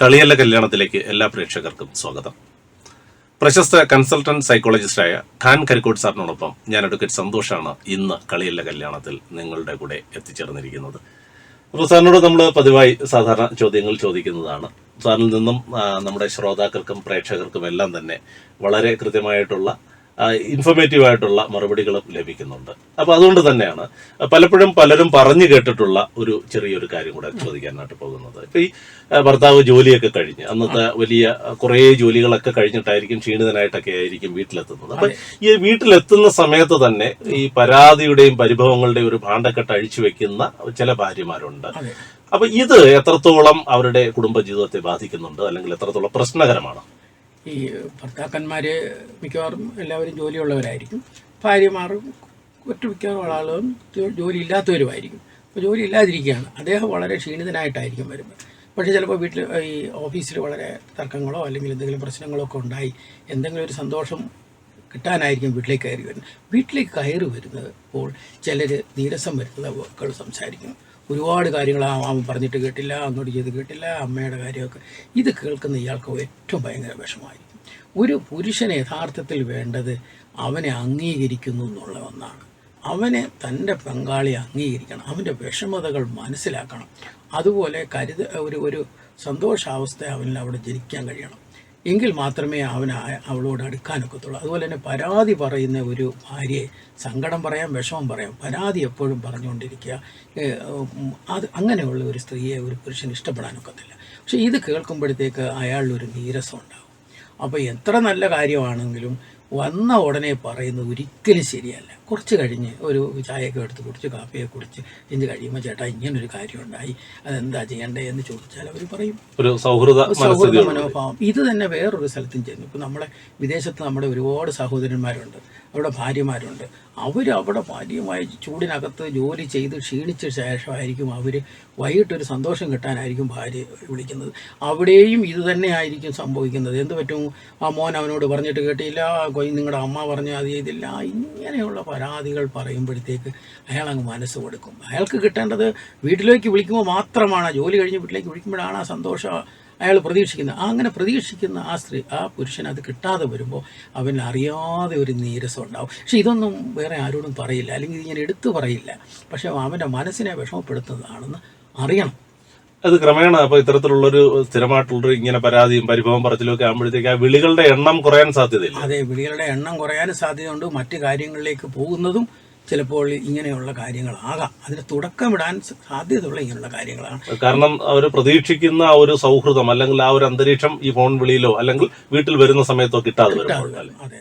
കളിയല്ല കല്യാണത്തിലേക്ക് എല്ലാ പ്രേക്ഷകർക്കും സ്വാഗതം. പ്രശസ്ത കൺസൾട്ടന്റ് സൈക്കോളജിസ്റ്റായ ഖാൻ കരിക്കോട് സാറിനോടൊപ്പം ഞാൻ അഡ്വക്കേറ്റ് സന്തോഷാണ് ഇന്ന് കളിയല്ല കല്യാണത്തിൽ നിങ്ങളുടെ കൂടെ എത്തിച്ചേർന്നിരിക്കുന്നത്. അപ്പോൾ സാറിനോട് നമ്മൾ പതിവായി സാധാരണ ചോദ്യങ്ങൾ ചോദിക്കുന്നതാണ്. സാറിൽ നിന്നും നമ്മുടെ ശ്രോതാക്കൾക്കും പ്രേക്ഷകർക്കും എല്ലാം തന്നെ വളരെ കൃത്യമായിട്ടുള്ള ഇൻഫോർമേറ്റീവ് ആയിട്ടുള്ള മറുപടികളും ലഭിക്കുന്നുണ്ട്. അപ്പൊ അതുകൊണ്ട് തന്നെയാണ് പലപ്പോഴും പലരും പറഞ്ഞു കേട്ടിട്ടുള്ള ഒരു ചെറിയൊരു കാര്യം കൂടെ ചോദിക്കാനായിട്ട് പോകുന്നത്. ഇപ്പൊ ഈ ഭർത്താവ് ജോലിയൊക്കെ കഴിഞ്ഞ് അന്നത്തെ വലിയ കുറെ ജോലികളൊക്കെ കഴിഞ്ഞിട്ടായിരിക്കും ക്ഷീണിതനായിട്ടൊക്കെ ആയിരിക്കും വീട്ടിലെത്തുന്നത്. അപ്പൊ ഈ വീട്ടിലെത്തുന്ന സമയത്ത് തന്നെ ഈ പരാതിയുടെയും പരിഭവങ്ങളുടെയും ഒരു ഭാണ്ഡക്കെട്ട് അഴിച്ചു വെക്കുന്ന ചില ഭാര്യമാരുണ്ട്. അപ്പൊ ഇത് എത്രത്തോളം അവരുടെ കുടുംബ ജീവിതത്തെ ബാധിക്കുന്നുണ്ട് അല്ലെങ്കിൽ എത്രത്തോളം പ്രശ്നകരമാണ്? ഈ ഭർത്താക്കന്മാർ മിക്കവാറും എല്ലാവരും ജോലിയുള്ളവരായിരിക്കും. ഭാര്യമാർ ഒറ്റ മിക്കവാറും ആളുകളും ജോലി ഇല്ലാത്തവരുമായിരിക്കും അപ്പോൾ ജോലി ഇല്ലാതിരിക്കുകയാണ് അദ്ദേഹം വളരെ ക്ഷീണിതനായിട്ടായിരിക്കും വരുന്നത്. പക്ഷേ ചിലപ്പോൾ വീട്ടിൽ ഈ ഓഫീസിൽ വളരെ തർക്കങ്ങളോ അല്ലെങ്കിൽ എന്തെങ്കിലും പ്രശ്നങ്ങളോ ഒക്കെ ഉണ്ടായി എന്തെങ്കിലും ഒരു സന്തോഷം കിട്ടാനായിരിക്കും വീട്ടിലേക്ക് കയറി വരുന്നത്. വീട്ടിലേക്ക് കയറി വരുന്നത് ഇപ്പോൾ ചിലർ നീരസം വരുന്നത് വാക്കുകൾ സംസാരിക്കും ഒരുപാട് കാര്യങ്ങൾ അവൻ പറഞ്ഞിട്ട് കേട്ടില്ല അങ്ങോട്ട് ചെയ്ത് കേട്ടില്ല അമ്മയുടെ കാര്യമൊക്കെ. ഇത് കേൾക്കുന്ന ഇയാൾക്ക് ഏറ്റവും ഭയങ്കര വിഷമായിരിക്കും ഒരു പുരുഷന് യഥാർത്ഥത്തിൽ വേണ്ടത് അവനെ അംഗീകരിക്കുന്നു എന്നുള്ള ഒന്നാണ്. അവനെ തന്റെ പങ്കാളിയെ അംഗീകരിക്കണം അവന്റെ വിഷമതകൾ മനസ്സിലാക്കണം. അതുപോലെ കരുത ഒരു ഒരു സന്തോഷാവസ്ഥ അവനിൽ അവിടെ ജനിക്കാൻ കഴിയണം. എങ്കിൽ മാത്രമേ അവൻ അവളോട് അടുക്കാനൊക്കത്തുള്ളൂ. അതുപോലെ തന്നെ പരാതി പറയുന്ന ഒരു ഭാര്യയെ സങ്കടം പറയാം വിഷമം പറയാം. പരാതി എപ്പോഴും പറഞ്ഞുകൊണ്ടിരിക്കുക. അത് അങ്ങനെയുള്ള ഒരു സ്ത്രീയെ ഒരു പുരുഷൻ ഇഷ്ടപ്പെടാനൊക്കത്തില്ല. പക്ഷേ ഇത് കേൾക്കുമ്പോഴത്തേക്ക് അയാളിലൊരു നീരസം ഉണ്ടാകും അപ്പോൾ എത്ര നല്ല കാര്യമാണെങ്കിലും വന്ന ഉടനെ പറയുന്നത് ഒരിക്കലും ശരിയല്ല. കുറച്ച് കഴിഞ്ഞ് ഒരു ചായയൊക്കെ എടുത്ത് കുടിച്ച് കാപ്പിയൊക്കെ കുടിച്ച് ഇന്ന് കഴിയുമ്പോൾ ചേട്ടാ ഇങ്ങനൊരു കാര്യം ഉണ്ടായി അതെന്താ ചെയ്യണ്ടേ എന്ന് ചോദിച്ചാൽ അവർ പറയും. ഒരു സൗഹൃദ സൗഹൃദ മനോഭാവം. ഇത് തന്നെ വേറൊരു സ്ഥലത്തും ചെയ്യുന്നു ഇപ്പം നമ്മളെ വിദേശത്ത് നമ്മുടെ ഒരുപാട് സഹോദരന്മാരുണ്ട്. അവിടെ ഭാര്യമാരുണ്ട്. അവർ അവിടെ ഭാര്യമായി ചൂടിനകത്ത് ജോലി ചെയ്ത് ക്ഷീണിച്ച ശേഷമായിരിക്കും അവർ വൈകിട്ടൊരു സന്തോഷം കിട്ടാനായിരിക്കും ഭാര്യ വിളിക്കുന്നത്. അവിടെയും ഇത് തന്നെ ആയിരിക്കും സംഭവിക്കുന്നത്. എന്ത് പറ്റും? ആ മോൻ അവനോട് പറഞ്ഞിട്ട് കേട്ടില്ല. കൊയ് നിങ്ങളുടെ അമ്മ പറഞ്ഞ അത് ചെയ്തില്ല ഇങ്ങനെയുള്ള പരാതികൾ പറയുമ്പോഴത്തേക്ക് അയാൾ അങ്ങ് മനസ്സ് കൊടുക്കും. അയാൾക്ക് കിട്ടേണ്ടത് വീട്ടിലേക്ക് വിളിക്കുമ്പോൾ മാത്രമാണ് ജോലി കഴിഞ്ഞ് വീട്ടിലേക്ക് വിളിക്കുമ്പോഴാണ് ആ സന്തോഷം അയാൾ പ്രതീക്ഷിക്കുന്നത്. അങ്ങനെ പ്രതീക്ഷിക്കുന്ന ആ സ്ത്രീ ആ പുരുഷൻ അത് കിട്ടാതെ വരുമ്പോൾ അവന് അറിയാതെ ഒരു നീരസം ഉണ്ടാവും. പക്ഷെ ഇതൊന്നും വേറെ ആരോടും പറയില്ല. അല്ലെങ്കിൽ ഇങ്ങനെ എടുത്തു പറയില്ല. പക്ഷെ അവന്റെ മനസ്സിനെ വിഷമപ്പെടുത്തുന്നതാണെന്ന് അറിയണം. അത് ക്രമേണ അപ്പൊ ഇത്തരത്തിലുള്ളൊരു സ്ഥിരമായിട്ടുള്ളൊരു ഇങ്ങനെ പരാതിയും പരിഭവം പറച്ചിലും ഒക്കെ ആകുമ്പോഴത്തേക്ക് ആ വിളികളുടെ എണ്ണം കുറയാൻ സാധ്യതയില്ല. അതെ വിളികളുടെ എണ്ണം കുറയാനും സാധ്യതയുണ്ട്. മറ്റു കാര്യങ്ങളിലേക്ക് പോകുന്നതും ചിലപ്പോൾ ഇങ്ങനെയുള്ള കാര്യങ്ങളാകാം. അതിന് തുടക്കമിടാൻ സാധ്യതയുള്ള ഇങ്ങനെയുള്ള കാര്യങ്ങളാണ്. കാരണം അവർ പ്രതീക്ഷിക്കുന്ന ആ ഒരു സൗഹൃദം അല്ലെങ്കിൽ ആ ഒരു അന്തരീക്ഷം ഈ ഫോൺ വിളിയിലോ അല്ലെങ്കിൽ വീട്ടിൽ വരുന്ന സമയത്തോ കിട്ടാതെ അതെ.